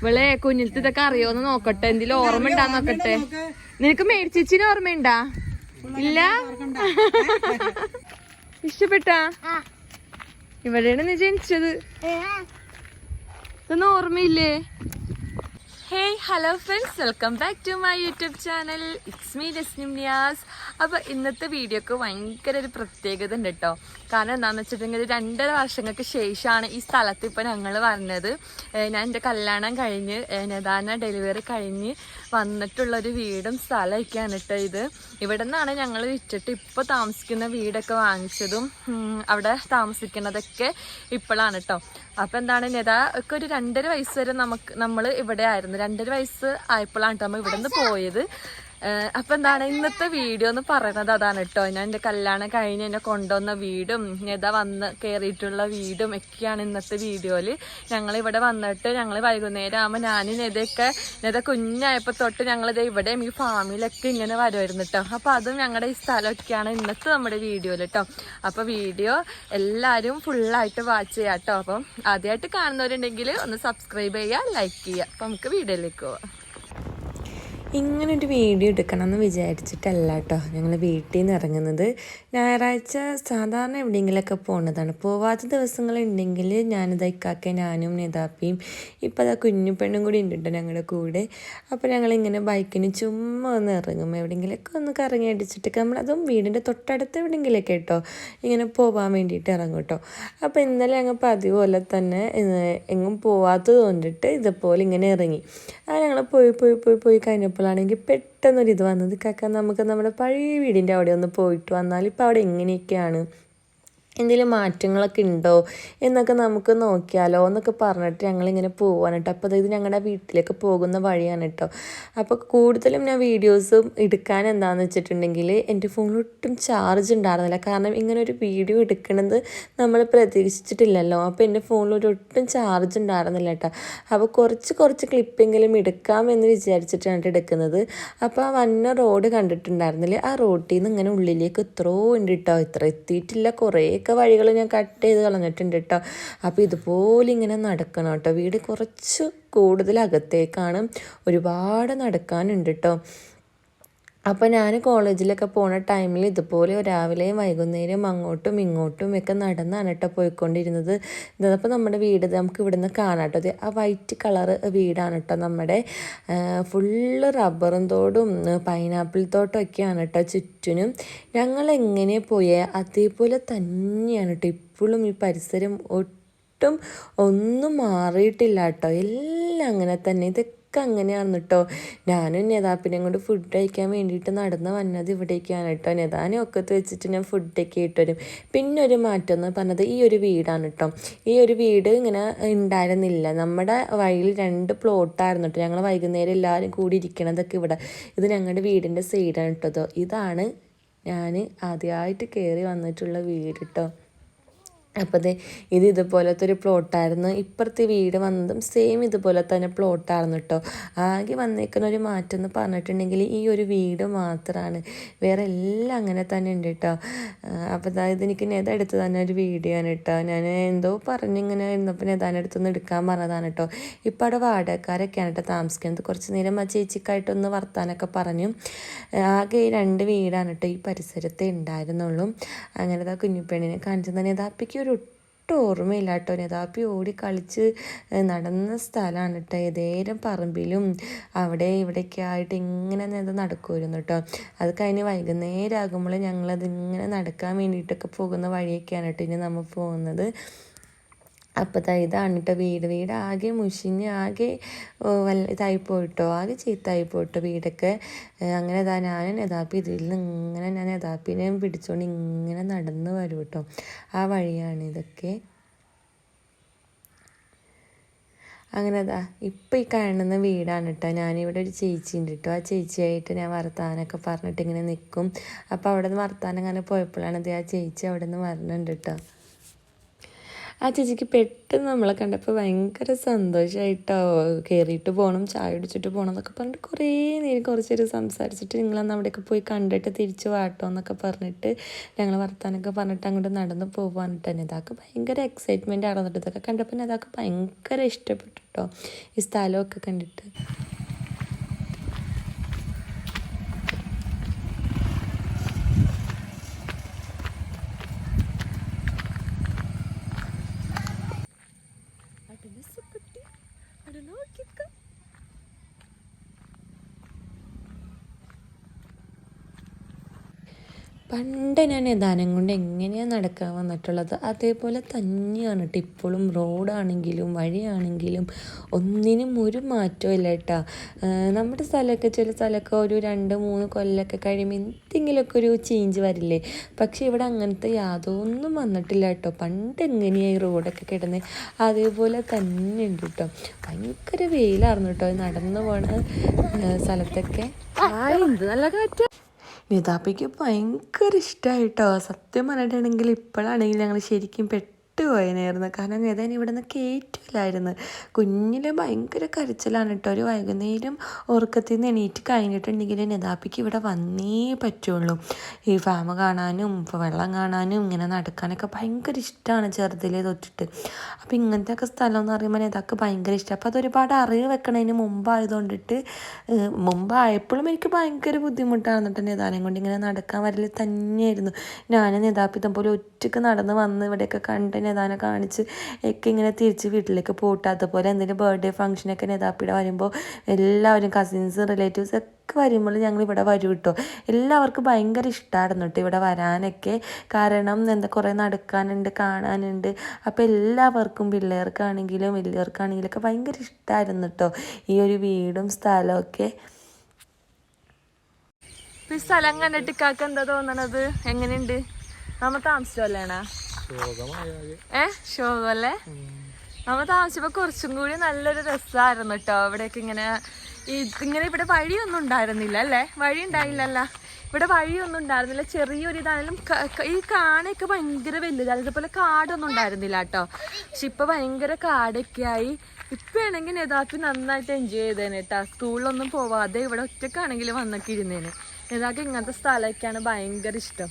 ഇവളെ കുഞ്ഞിലത്തെ ഇതൊക്കെ അറിയോന്ന് നോക്കട്ടെ. എന്തെങ്കിലും ഓർമ്മ ഉണ്ടാന്ന് നോക്കട്ടെ? നിനക്ക് മേടിച്ചിച്ചിന് ഓർമ്മയുണ്ടാ? ഇല്ല? ഇഷ്ടപ്പെട്ടാ? ഇവിടെയാണ് നീ ജനിച്ചത്. ഇതൊന്നും ഓർമ്മയില്ലേ? Hey hello friends welcome back to my YouTube channel it's me Lasnim Niyas അപ്പോൾ ഇന്നത്തെ വീഡിയോക്ക് ഭയങ്കര ഒരു പ്രത്യേകത ഉണ്ട് കേട്ടോ കാരണം എന്താണെന്ന് വെച്ചിട്ടുണ്ടെങ്കിൽ രണ്ടര വർഷങ്ങൾക്ക് ശേഷമാണ് ഈ സ്ഥലത്ത് ഇപ്പോൾ ഞങ്ങൾ വന്നത്. ഞാൻ എന്റെ കല്യാണം കഴിഞ്ഞ് നിദാന ഡെലിവറി കഴിഞ്ഞ് വന്നിട്ടുള്ളൊരു വീടും സ്ഥലമൊക്കെയാണ് കേട്ടോ ഇത്. ഇവിടെ നിന്നാണ് ഞങ്ങൾ വിറ്റിട്ട് ഇപ്പോൾ താമസിക്കുന്ന വീടൊക്കെ വാങ്ങിച്ചതും അവിടെ താമസിക്കുന്നതൊക്കെ ഇപ്പോഴാണ് കേട്ടോ അപ്പോൾ എന്താണ് നിത ഒക്കെ ഒരു രണ്ടര വയസ്സ് വരെ നമുക്ക് നമ്മൾ ഇവിടെ ആയിരുന്നു. രണ്ടര വയസ്സ് ആയപ്പോഴാണ് നമ്മൾ ഇവിടെ നിന്ന് പോയത്. അപ്പൊ എന്താണ് ഇന്നത്തെ വീഡിയോ എന്ന് പറയുന്നത് അതാണ് കേട്ടോ ഞാൻ എന്റെ കല്യാണം കഴിഞ്ഞ് എന്നെ കൊണ്ടുവന്ന വീടും നിത വന്ന് കയറിയിട്ടുള്ള വീടും ഒക്കെയാണ് ഇന്നത്തെ വീഡിയോയിൽ ഞങ്ങൾ ഇവിടെ വന്നിട്ട് ഞങ്ങൾ വൈകുന്നേരം ആകുമ്പോൾ ഞാനും ഇതൊക്കെ നിത കുഞ്ഞായപ്പോൾ തൊട്ട് ഞങ്ങളിത് ഇവിടെയും ഈ ഫാമിലൊക്കെ ഇങ്ങനെ വരുമായിരുന്നു കേട്ടോ അപ്പോൾ അതും ഞങ്ങളുടെ ഈ സ്ഥലമൊക്കെയാണ് ഇന്നത്തെ നമ്മുടെ വീഡിയോയിൽ കേട്ടോ അപ്പോൾ വീഡിയോ എല്ലാവരും ഫുള്ളായിട്ട് വാച്ച് ചെയ്യാം കേട്ടോ അപ്പം ആദ്യമായിട്ട് കാണുന്നവരുണ്ടെങ്കിൽ ഒന്ന് സബ്സ്ക്രൈബ് ചെയ്യുക ലൈക്ക് ചെയ്യുക അപ്പം നമുക്ക് വീഡിയോയിലേക്ക് പോവാം. ഇങ്ങനെ ഒരു വീഡിയോ എടുക്കണം എന്ന് വിചാരിച്ചിട്ടല്ല കേട്ടോ ഞങ്ങൾ വീട്ടിൽ നിന്ന് ഇറങ്ങുന്നത്. ഞായറാഴ്ച സാധാരണ എവിടെയെങ്കിലുമൊക്കെ പോകുന്നതാണ് പോവാത്ത ദിവസങ്ങളുണ്ടെങ്കിൽ ഞാനിത് അയക്കാക്ക ഞാനും നേതാപ്പിയും ഇപ്പോൾ അതാ കുഞ്ഞു പെണ്ണും കൂടി ഉണ്ട് കേട്ടോ ഞങ്ങളുടെ കൂടെ. അപ്പോൾ ഞങ്ങളിങ്ങനെ ബൈക്കിന് ചുമ്മാ ഒന്ന് ഇറങ്ങും. എവിടെയെങ്കിലുമൊക്കെ ഒന്ന് കറങ്ങി അടിച്ചിട്ട് നമ്മളതും വീടിന്റെ തൊട്ടടുത്ത് എവിടെയെങ്കിലുമൊക്കെ കേട്ടോ ഇങ്ങനെ പോകാൻ വേണ്ടിയിട്ട് ഇറങ്ങും കേട്ടോ അപ്പോൾ ഇന്നലെ ഞങ്ങൾ പതിവ് പോലെ തന്നെ എങ്ങും പോവാത്തത് കൊണ്ടിട്ട് ഇതുപോലെ ഇങ്ങനെ ഇറങ്ങി. ആ ഞങ്ങൾ പോയി പോയി പോയി പോയി കഴിഞ്ഞപ്പോഴാണെങ്കിൽ പെട്ടെന്നൊരിത് വന്നത് കാക്ക നമുക്ക് നമ്മുടെ പഴയ വീടിന്റെ അവിടെ ഒന്ന് പോയിട്ട് വന്നാൽ ഇപ്പോൾ അവിടെ എങ്ങനെയൊക്കെയാണ്? എന്തെങ്കിലും മാറ്റങ്ങളൊക്കെ ഉണ്ടോ എന്നൊക്കെ നമുക്ക് നോക്കിയാലോ എന്നൊക്കെ പറഞ്ഞിട്ട് ഞങ്ങളിങ്ങനെ പോവാണ് കേട്ടോ. അപ്പോൾ അതായത് ഞങ്ങളുടെ വീട്ടിലേക്ക് പോകുന്ന വഴിയാണ് കേട്ടോ. അപ്പോൾ കൂടുതലും ഞാൻ വീഡിയോസും എടുക്കാൻ എന്താണെന്ന് വെച്ചിട്ടുണ്ടെങ്കിൽ എന്റെ ഫോണിൽ ഒട്ടും ചാർജ് ഉണ്ടായിരുന്നില്ല. കാരണം ഇങ്ങനെ ഒരു വീഡിയോ എടുക്കണത് നമ്മൾ പ്രതീക്ഷിച്ചിട്ടില്ലല്ലോ. അപ്പോൾ എന്റെ ഫോണിൽ ഒട്ടും ചാർജ് ഉണ്ടായിരുന്നില്ല കേട്ടോ. അപ്പോൾ കുറച്ച് കുറച്ച് ക്ലിപ്പെങ്കിലും എടുക്കാമെന്ന് വിചാരിച്ചിട്ടാണ് എടുക്കുന്നത്. അപ്പോൾ ആ വന്ന റോഡ് കണ്ടിട്ടുണ്ടായിരുന്നില്ലേ? ആ റോഡിൽ നിന്ന് ഇങ്ങനെ ഉള്ളിലേക്ക് എത്രയോ ഉണ്ട് കേട്ടോ. ഇത്ര എത്തിയിട്ടില്ല. കുറേയൊക്കെ വഴികൾ ഞാൻ കട്ട് ചെയ്ത് കളഞ്ഞിട്ടുണ്ട് കേട്ടോ. അപ്പോൾ ഇതുപോലെ ഇങ്ങനെ നടക്കണം കേട്ടോ. വീട് കുറച്ച് കൂടുതൽ അകത്തേക്കാണ് ഒരുപാട് നടക്കാനുണ്ട് കേട്ടോ. അപ്പോൾ ഞാൻ കോളേജിലൊക്കെ പോണ ടൈമിൽ ഇതുപോലെ രാവിലെയും വൈകുന്നേരം അങ്ങോട്ടും ഇങ്ങോട്ടും ഒക്കെ നടന്നാണ് കേട്ടോ പോയിക്കൊണ്ടിരുന്നത്. ഇതപ്പോൾ നമ്മുടെ വീട് നമുക്ക് ഇവിടുന്ന് കാണാം കേട്ടോ ആ വൈറ്റ് കളറ് വീടാണ് കേട്ടോ നമ്മുടെ. ഫുള്ള് റബ്ബറും തോടും പൈനാപ്പിൾ തോട്ടമൊക്കെയാണ് കേട്ടോ ചുറ്റിനും. ഞങ്ങൾ എങ്ങനെ പോയേ അതേപോലെ തന്നെയാണ് കേട്ടോ ഇപ്പോഴും ഈ പരിസരം ഒട്ടും ഒന്നും മാറിയിട്ടില്ല കേട്ടോ എല്ലാം അങ്ങനെ തന്നെ. ഇതൊക്കെ ഒക്കെ അങ്ങനെയാണ് കേട്ടോ ഞാനും നെതാപ്പിനെ കൊണ്ട് ഫുഡ് കഴിക്കാൻ വേണ്ടിയിട്ട് നടന്ന് വന്നത് ഇവിടേക്കാണ് കേട്ടോ നെതാനെ ഒക്കത്ത് വെച്ചിട്ട് ഞാൻ ഫുഡൊക്കെ ഇട്ട് വരും. പിന്നെ ഒരു മാറ്റം എന്ന് പറഞ്ഞത് ഈ ഒരു വീടാണ് കേട്ടോ ഈ ഒരു വീട് ഇങ്ങനെ ഉണ്ടായിരുന്നില്ല നമ്മുടെ വഴിയിൽ രണ്ട് പ്ലോട്ടായിരുന്നു കേട്ടോ ഞങ്ങൾ വൈകുന്നേരം എല്ലാവരും കൂടി ഇരിക്കണതൊക്കെ ഇവിടെ. ഇത് ഞങ്ങളുടെ വീടിന്റെ സൈഡാണ് കേട്ടോ ഇതാണ് ഞാൻ ആദ്യമായിട്ട് കയറി വന്നിട്ടുള്ള വീട് കേട്ടോ അപ്പോൾ ദേ ഇത് ഇതുപോലത്തെ ഒരു പ്ലോട്ടായിരുന്നു ഇപ്പുറത്തെ വീട് വന്നതും സെയിം ഇതുപോലെ തന്നെ പ്ലോട്ടായിരുന്നു കേട്ടോ ആകെ വന്നേക്കുന്ന ഒരു മാറ്റം എന്ന് പറഞ്ഞിട്ടുണ്ടെങ്കിൽ ഈ ഒരു വീട് മാത്രമാണ് വേറെ എല്ലാം അങ്ങനെ തന്നെ ഉണ്ട് കേട്ടോ അപ്പോൾ അതായത് എനിക്ക് നെത എടുത്ത് തന്നെ ഒരു വീഡിയോ ആണ് കേട്ടോ ഞാൻ എന്തോ പറഞ്ഞിങ്ങനെ ഇരുന്നപ്പോൾ നെതാന്റെ അടുത്തൊന്ന് എടുക്കാൻ പറഞ്ഞതാണ് കേട്ടോ ഇപ്പോൾ അവിടെ വാടകക്കാരൊക്കെയാണ് കേട്ടോ താമസിക്കുന്നത്. കുറച്ച് നേരം ആ ചേച്ചിക്കായിട്ടൊന്ന് വർത്താനൊക്കെ പറഞ്ഞു. ആകെ ഈ രണ്ട് വീടാണ് കേട്ടോ ഈ പരിസരത്തെ ഉണ്ടായിരുന്നുള്ളൂ. അങ്ങനെ ആ കുഞ്ഞുപെണ്ണിനെ കാണിച്ചു തന്നെ യഥാപ്പിക്ക് ഒരു ഒട്ടും ഓർമ്മയില്ല കേട്ടോ നിതാപ്പി ഓടി കളിച്ച് നടന്ന സ്ഥലമാണ് കേട്ടോ ഏതേരം പറമ്പിലും അവിടെ ഇവിടെയൊക്കെ ആയിട്ട് ഇങ്ങനെ നേരം നടക്കുമായിരുന്നു കേട്ടോ അത് കഴിഞ്ഞ് വൈകുന്നേരം ആകുമ്പോൾ ഞങ്ങളത് ഇങ്ങനെ നടക്കാൻ വേണ്ടിയിട്ടൊക്കെ പോകുന്ന വഴിയൊക്കെയാണ് കേട്ടോ ഇനി നമ്മൾ പോകുന്നത്. അപ്പോൾ ഇതാണ് കേട്ടോ വീട്. വീട് ആകെ മുഷിഞ്ഞ് ആകെ വല്ല ഇതായി പോയിട്ടോ ആകെ ചീത്തായി പോയിട്ടോ വീടൊക്കെ അങ്ങനെ ഇതാ ഞാൻ യഥാപ്പി ഇതിൽ നിന്ന് ഇങ്ങനെ ഞാൻ യഥാപ്പിനെ പിടിച്ചുകൊണ്ട് ഇങ്ങനെ നടന്ന് വരും കേട്ടോ ആ വഴിയാണ് ഇതൊക്കെ. അങ്ങനെ അതാ ഇപ്പം ഈ കാണുന്ന വീടാണ് കേട്ടോ ഞാനിവിടെ ഒരു ചേച്ചി ഉണ്ട് കേട്ടോ ആ ചേച്ചിയായിട്ട് ഞാൻ വർത്താനൊക്കെ പറഞ്ഞിട്ട് ഇങ്ങനെ നിൽക്കും അപ്പോൾ അവിടെ നിന്ന് വർത്താനം അങ്ങനെ പോയപ്പോഴാണ് ആ ചേച്ചി അവിടെ നിന്ന് വരണുണ്ട് കേട്ടോ ആ ചേച്ചിക്ക് പെട്ടെന്ന് നമ്മളെ കണ്ടപ്പോൾ ഭയങ്കര സന്തോഷമായിട്ടോ കയറിയിട്ട് പോകണം ചായ കുടിച്ചിട്ട് പോകണം എന്നൊക്കെ പറഞ്ഞിട്ട് കുറേ നേരം കുറച്ച് നേരം സംസാരിച്ചിട്ട് നിങ്ങളന്ന് അവിടെയൊക്കെ പോയി കണ്ടിട്ട് തിരിച്ച് വാട്ടോ എന്നൊക്കെ പറഞ്ഞിട്ട് ഞങ്ങൾ വർത്താനൊക്കെ പറഞ്ഞിട്ട് അങ്ങോട്ട് നടന്ന് പോകാനിട്ട് തന്നെ. ഇതാക്ക് ഭയങ്കര എക്സൈറ്റ്മെന്റ് ആണെന്നിട്ട് ഇതൊക്കെ കണ്ടപ്പോൾ ഇതാക്ക് ഭയങ്കര ഇഷ്ടപ്പെട്ടു കേട്ടോ ഈ സ്ഥലമൊക്കെ കണ്ടിട്ട്. പണ്ട് ഞാൻ യഥാനം കൊണ്ട് എങ്ങനെയാണ് നടക്കാൻ വന്നിട്ടുള്ളത്? അതേപോലെ തന്നെയാണ്. കേട്ടോ ഇപ്പോഴും റോഡാണെങ്കിലും വഴിയാണെങ്കിലും ഒന്നിനും ഒരു മാറ്റവും ഇല്ല കേട്ടോ നമ്മുടെ സ്ഥലമൊക്കെ ചില സ്ഥലമൊക്കെ ഒരു രണ്ട് മൂന്ന് കൊല്ലമൊക്കെ കഴിയുമ്പോൾ എന്തെങ്കിലുമൊക്കെ ഒരു ചേഞ്ച് വരില്ലേ? പക്ഷേ ഇവിടെ അങ്ങനത്തെ യാതൊന്നും വന്നിട്ടില്ല കേട്ടോ പണ്ട് എങ്ങനെയായി റോഡൊക്കെ കിടന്ന്? അതേപോലെ തന്നെ ഉണ്ട് കേട്ടോ ഭയങ്കര വെയിലായിരുന്നു കേട്ടോ നടന്നു പോണ സ്ഥലത്തൊക്കെ. നല്ല കാറ്റ്. നിതാപ്പിക്ക് ഭയങ്കര ഇഷ്ടമായിട്ടോ സത്യം പറഞ്ഞിട്ടുണ്ടെങ്കിൽ ഇപ്പോഴാണെങ്കിൽ ഞങ്ങൾ ശരിക്കും പെട്ടുപോയനായിരുന്നു കാരണം ഏതായാലും ഇവിടെ നിന്ന് കയറ്റില്ലായിരുന്നു കുഞ്ഞിലെ ഭയങ്കര കരച്ചിലാണ് കേട്ടോ. ഒരു വൈകുന്നേരം ഉറക്കത്തിൽ നിന്ന് എണീറ്റ് കഴിഞ്ഞിട്ടുണ്ടെങ്കിൽ നിതാപ്പിക്ക് ഇവിടെ വന്നേ പറ്റുള്ളൂ. ഈ ഫാമ കാണാനും വെള്ളം കാണാനും ഇങ്ങനെ നടക്കാനൊക്കെ ഭയങ്കര ഇഷ്ടമാണ് ചെറുതിലേ തൊട്ടിട്ട്. അപ്പോൾ ഇങ്ങനത്തെ ഒക്കെ സ്ഥലം എന്ന് പറയുമ്പോൾ നിതാക്ക് ഭയങ്കര ഇഷ്ടം. അപ്പോൾ അതൊരുപാട് അറിവ് വെക്കണതിന് മുമ്പായതുകൊണ്ടിട്ട് മുമ്പായപ്പോഴും എനിക്ക് ഭയങ്കര ബുദ്ധിമുട്ടാണ് കേട്ടോ നിതാനം കൊണ്ട് ഇങ്ങനെ നടക്കാൻ വരൽ തന്നെയായിരുന്നു. ഞാൻ നിതാപ്പിത്തം പോലെ ഒറ്റയ്ക്ക് നടന്ന് വന്ന് ഇവിടെയൊക്കെ കണ്ട് നിദാനെ കാണിച്ച് ഒക്കെ ഇങ്ങനെ തിരിച്ച് വീട്ടിലേക്ക് പോട്ടെ അതുപോലെ എന്തെങ്കിലും ബർത്ത്ഡേ ഫംഗ്ഷനൊക്കെ നേതാപ്പിടെ വരുമ്പോൾ എല്ലാവരും കസിൻസ് റിലേറ്റീവ്സ് ഒക്കെ വരുമ്പോൾ ഞങ്ങൾ ഇവിടെ വരും കേട്ടോ എല്ലാവർക്കും ഭയങ്കര ഇഷ്ടമായിരുന്നു കേട്ടോ ഇവിടെ വരാനൊക്കെ. കാരണം എന്താ കുറേ നടക്കാനുണ്ട് കാണാനുണ്ട്. അപ്പോൾ എല്ലാവർക്കും പിള്ളേർക്കാണെങ്കിലും വലിയവർക്കാണെങ്കിലും ഒക്കെ ഭയങ്കര ഇഷ്ടമായിരുന്നു കേട്ടോ ഈ ഒരു വീടും സ്ഥലമൊക്കെ ഈ സ്ഥലം കണ്ടിട്ട് കാക്ക എന്താ തോന്നണത്? എങ്ങനെയുണ്ട്? നമ്മ താമസിച്ചല്ലേണ ഏ ശോകല്ലേ? നമ്മൾ താമസിച്ചപ്പോ കുറച്ചും കൂടി നല്ലൊരു രസമായിരുന്നു കേട്ടോ. ഇവിടേക്ക് ഇങ്ങനെ ഇങ്ങനെ ഇവിടെ വഴിയൊന്നും ഉണ്ടായിരുന്നില്ല അല്ലേ? വഴി ഉണ്ടായില്ലല്ല. ഇവിടെ വഴിയൊന്നും ഉണ്ടായിരുന്നില്ല. ചെറിയൊരു ഇതായാലും ഈ കാണയൊക്കെ ഭയങ്കര വലുതാണ് ഇതുപോലെ കാടൊന്നും ഉണ്ടായിരുന്നില്ല കേട്ടോ. പക്ഷെ ഇപ്പൊ ഭയങ്കര കാടൊക്കെ ആയി ഇപ്പൊ ആണെങ്കിൽ യഥാർത്ഥ നന്നായിട്ട് എൻജോയ് ചെയ്തേനെ കേട്ടോ. സ്കൂളിലൊന്നും പോവാതെ ഇവിടെ ഒറ്റക്കാണെങ്കിൽ വന്നൊക്കെ ഇരുന്നേനെ. യഥാർത്ഥ ഇങ്ങനത്തെ സ്ഥലമൊക്കെയാണ് ഭയങ്കര ഇഷ്ടം.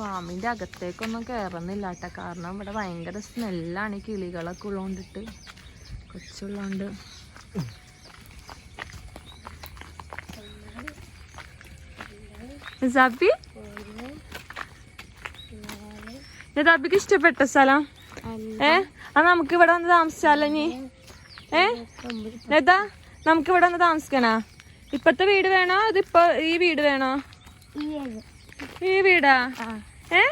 ഫാമിന്റെ അകത്തേക്കൊന്നും കയറുന്നില്ല കേട്ടോ കാരണം ഇവിടെ ഭയങ്കര സ്മെല്ലാണ് ഈ കിളികളൊക്കെ ഉള്ളതുകൊണ്ടിട്ട് കൊച്ചുള്ളതുകൊണ്ട് നിസാബി? ഇഷ്ടപ്പെട്ട സ്ഥലം? ഏ? ആ നമുക്ക് ഇവിടെ വന്ന് താമസിച്ചാലോ നീ ഏ? ഏതാ നമുക്ക് ഇവിടെ വന്ന് താമസിക്കണോ ഇപ്പത്തെ വീട് വേണോ? അതിപ്പോ ഈ വീട് വേണോ? ഈ വീടാ? ഏ?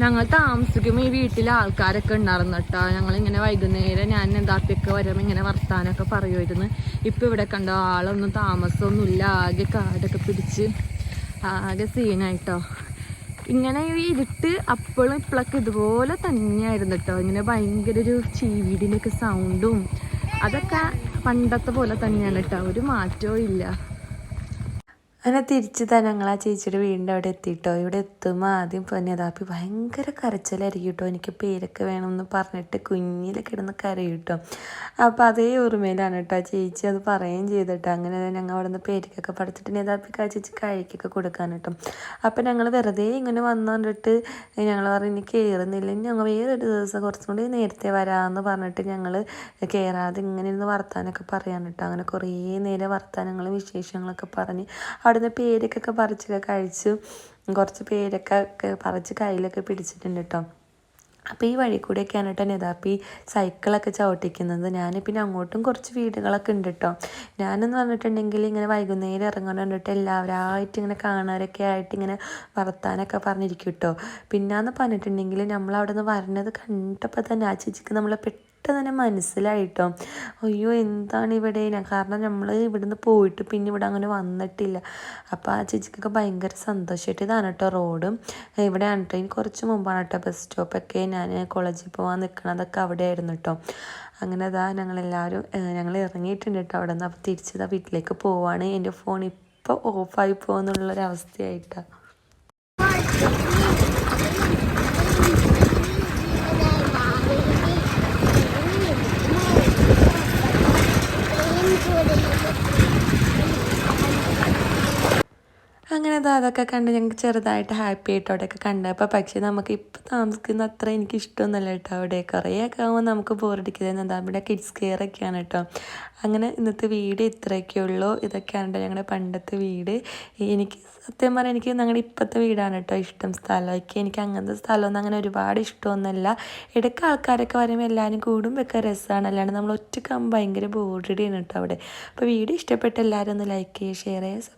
ഞങ്ങൾ താമസിക്കുമ്പോൾ ഈ വീട്ടിലെ ആൾക്കാരൊക്കെ ഉണ്ടായിരുന്നു കേട്ടോ. ഞങ്ങൾ ഇങ്ങനെ വൈകുന്നേരം ഞാൻ എന്താപ്പിയൊക്കെ വരുമ്പോൾ ഇങ്ങനെ വർത്താനൊക്കെ പറയുമായിരുന്നു ഇപ്പം ഇവിടെ കണ്ടോ ആളൊന്നും താമസമൊന്നുമില്ല. ആകെ കാടൊക്കെ പിടിച്ച് ആകെ സീനായിട്ടോ. ഇങ്ങനെ ഇരുട്ട് അപ്പോഴും ഇപ്പോഴൊക്കെ ഇതുപോലെ തന്നെയായിരുന്നു കേട്ടോ. ഇങ്ങനെ ഭയങ്കര ഒരു ചീവീടിന്റെ ഒക്കെ സൗണ്ടും അതൊക്കെ പണ്ടത്തെ പോലെ തന്നെയാണ് കേട്ടോ. ഒരു മാറ്റവും ഇല്ല. അങ്ങനെ തിരിച്ച് തന്നെ ഞങ്ങൾ ആ ചേച്ചിയുടെ വീടിന്റെ അവിടെ എത്തിയിട്ടോ. ഇവിടെ എത്തുമ്പോൾ ആദ്യം പൊന്നതാപ്പി ഭയങ്കര കരച്ചിലായിരിക്കും കേട്ടോ. എനിക്ക് പേരൊക്കെ വേണമെന്ന് പറഞ്ഞിട്ട് കുഞ്ഞിൽ കിടന്ന് കരയും കേട്ടോ. അപ്പോൾ അതേ ഓർമ്മയിലാണ് കേട്ടോ ചേച്ചി അത് പറയുകയും ചെയ്തിട്ടോ അങ്ങനെ ഞങ്ങൾ അവിടെ നിന്ന് പേരക്കൊക്കെ പഠിച്ചിട്ട് നേതാപ്പിക്ക് ആ ചേച്ചി കഴിക്കൊക്കെ കൊടുക്കാൻ കേട്ടോ. അപ്പോൾ ഞങ്ങൾ വെറുതെ ഇങ്ങനെ വന്നുകൊണ്ടിട്ട് ഞങ്ങൾ പറഞ്ഞു ഇനി കയറുന്നില്ല ഇനി ഞങ്ങൾ വേറൊരു ദിവസം കുറച്ചും കൂടി നേരത്തെ വരാമെന്ന് പറഞ്ഞിട്ട് ഞങ്ങൾ കയറാതെ ഇങ്ങനെ ഇരുന്ന് വർത്താനൊക്കെ പറയാൻ കേട്ടോ. അങ്ങനെ കുറേ നേരം വർത്താനങ്ങളും വിശേഷങ്ങളൊക്കെ പറഞ്ഞ് അവിടുന്ന് പേരക്കൊക്കെ പറിച്ചൊക്കെ കഴിച്ചു. കുറച്ച് പേരൊക്കെ പറിച്ച് കയ്യിലൊക്കെ പിടിച്ചിട്ടുണ്ട് കേട്ടോ അപ്പോൾ ഈ വഴി കൂടെയൊക്കെയാണ് കേട്ടോ നെതാപ്പി സൈക്കിളൊക്കെ ചവിട്ടിക്കുന്നത്. ഞാൻ പിന്നെ അങ്ങോട്ടും കുറച്ച് വീടുകളൊക്കെ ഉണ്ട് കേട്ടോ ഞാനെന്ന് പറഞ്ഞിട്ടുണ്ടെങ്കിൽ ഇങ്ങനെ വൈകുന്നേരം ഇറങ്ങണം കണ്ടിട്ട് എല്ലാവരായിട്ട് ഇങ്ങനെ കാണാനൊക്കെ ആയിട്ട് ഇങ്ങനെ വർത്താനൊക്കെ പറഞ്ഞിരിക്കും കേട്ടോ പിന്നെന്ന് പറഞ്ഞിട്ടുണ്ടെങ്കിൽ നമ്മൾ അവിടെ നിന്ന് വരണത് കണ്ടപ്പോൾ തന്നെ ആ ചേച്ചിക്ക് നമ്മളെ പെട്ടെന്ന് തന്നെ മനസ്സിലായിട്ടോ. അയ്യോ എന്താണ് ഇവിടെ? കാരണം നമ്മൾ ഇവിടുന്ന് പോയിട്ട് പിന്നെ ഇവിടെ അങ്ങനെ വന്നിട്ടില്ല. അപ്പോൾ ആ ചേച്ചിക്കൊക്കെ ഭയങ്കര സന്തോഷമായിട്ട് ഇതാണ് കേട്ടോ റോഡും. ഇവിടെയാണ് കേട്ടോ ഇനി കുറച്ച് മുമ്പാണ് കേട്ടോ ബസ് സ്റ്റോപ്പൊക്കെ. ഞാൻ കോളേജിൽ പോകാൻ നിൽക്കണതൊക്കെ അവിടെ ആയിരുന്നു കേട്ടോ അങ്ങനെ അതാ ഞങ്ങളെല്ലാവരും ഞങ്ങൾ ഇറങ്ങിയിട്ടുണ്ട് കേട്ടോ അവിടെ നിന്ന് അപ്പോൾ തിരിച്ചതാ വീട്ടിലേക്ക് പോവാണ്. എന്റെ ഫോൺ ഇപ്പോൾ ഓഫായി പോകുന്നുള്ളൊരവസ്ഥയായിട്ടാണ് അതൊക്കെ കണ്ട് ഞങ്ങൾക്ക് ചെറുതായിട്ട് ഹാപ്പി ആയിട്ട് അവിടെയൊക്കെ കണ്ടപ്പോൾ പക്ഷേ നമുക്ക് ഇപ്പോൾ താമസിക്കുന്ന അത്ര എനിക്ക് ഇഷ്ടമൊന്നുമല്ല കേട്ടോ അവിടെ. കുറേയൊക്കെ ആകുമ്പോൾ നമുക്ക് ബോറടിക്കുന്നത് എന്താ ഇവിടെ കിഡ്സ് കെയർ ഒക്കെയാണ് കേട്ടോ. അങ്ങനെ ഇന്നത്തെ വീട് ഇത്രയൊക്കെ ഉള്ളൂ. ഇതൊക്കെയാണ് കേട്ടോ ഞങ്ങളുടെ പണ്ടത്തെ വീട്. എനിക്ക് സത്യം പറഞ്ഞാൽ എനിക്ക് ഞങ്ങളുടെ ഇപ്പോഴത്തെ വീടാണ് കേട്ടോ ഇഷ്ടം സ്ഥലമൊക്കെ എനിക്ക് അങ്ങനത്തെ സ്ഥലമൊന്നും അങ്ങനെ ഒരുപാട് ഇഷ്ടമൊന്നുമല്ല. ഇടയ്ക്ക് ആൾക്കാരൊക്കെ വരുമ്പോൾ എല്ലാവരും കൂടും വെക്കാൻ രസമാണ് അല്ലാണ്ട് നമ്മൾ ഒറ്റക്കാകുമ്പോൾ ഭയങ്കര ബോറടിയാണ് കേട്ടോ അവിടെ. അപ്പോൾ വീഡിയോ ഇഷ്ടപ്പെട്ട എല്ലാവരും ഒന്ന് ലൈക്ക് ചെയ്യുക ഷെയർ ചെയ്യുക